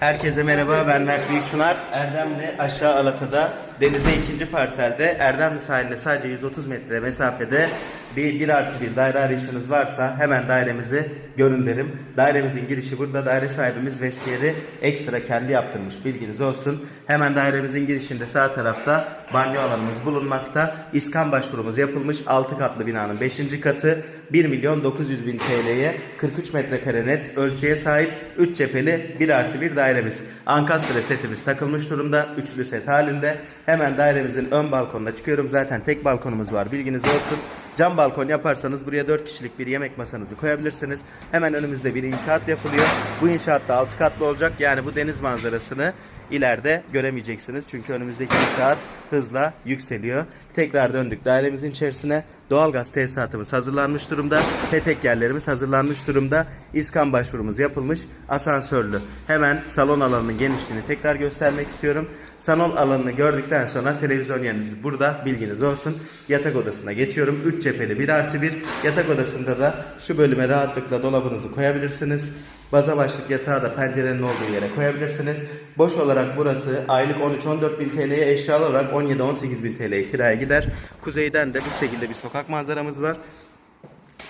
Herkese merhaba, ben Mert Büyükçınar. Erdemli aşağı Alatı'da denize ikinci parselde Erdemli sahiline sadece 130 metre mesafede bir 1 artı 1 daire arayışınız varsa hemen dairemizi görün derim. Dairemizin girişi burada. Daire sahibimiz vestiyeri ekstra kendi yaptırmış bilginiz olsun. Hemen dairemizin girişinde sağ tarafta banyo alanımız bulunmakta. İskan başvurumuz yapılmış. 6 katlı binanın 5. katı 1 milyon 900 bin TL'ye 43 metrekare net ölçüye sahip 3 cepheli 1 artı 1 dairemiz. Ankastre setimiz takılmış durumda. Üçlü set halinde. Hemen dairemizin ön balkonuna çıkıyorum. Zaten tek balkonumuz var bilginiz olsun. Cam balkon yaparsanız buraya 4 kişilik bir yemek masanızı koyabilirsiniz. Hemen önümüzde bir inşaat yapılıyor. Bu inşaat da 6 katlı olacak. Yani bu deniz manzarasını ileride göremeyeceksiniz. Çünkü önümüzdeki inşaat hızla yükseliyor. Tekrar döndük dairemizin içerisine. Doğalgaz tesisatımız hazırlanmış durumda. Petek yerlerimiz hazırlanmış durumda. İskan başvurumuz yapılmış. Asansörlü. Hemen salon alanının genişliğini tekrar göstermek istiyorum. Salon alanını gördükten sonra televizyon yeriniz burada. Bilginiz olsun. Yatak odasına geçiyorum. 3 cepheli 1 artı 1. Yatak odasında da şu bölüme rahatlıkla dolabınızı koyabilirsiniz. Baza başlık yatağı da pencerenin olduğu yere koyabilirsiniz. Boş olarak burası aylık 13-14 bin TL'ye eşyalı olarak 17-18 bin TL'ye kiraya gider. Kuzeyden de bu şekilde bir sokak manzaramız var.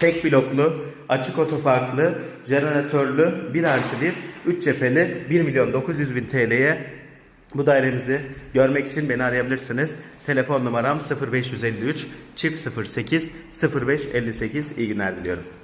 Tek bloklu, açık otoparklı, jeneratörlü 1 artı 1, 3 cepheli 1 milyon 900 bin TL'ye bu dairemizi görmek için beni arayabilirsiniz. Telefon numaram 0553 çift 08 0558 iyi günler diliyorum.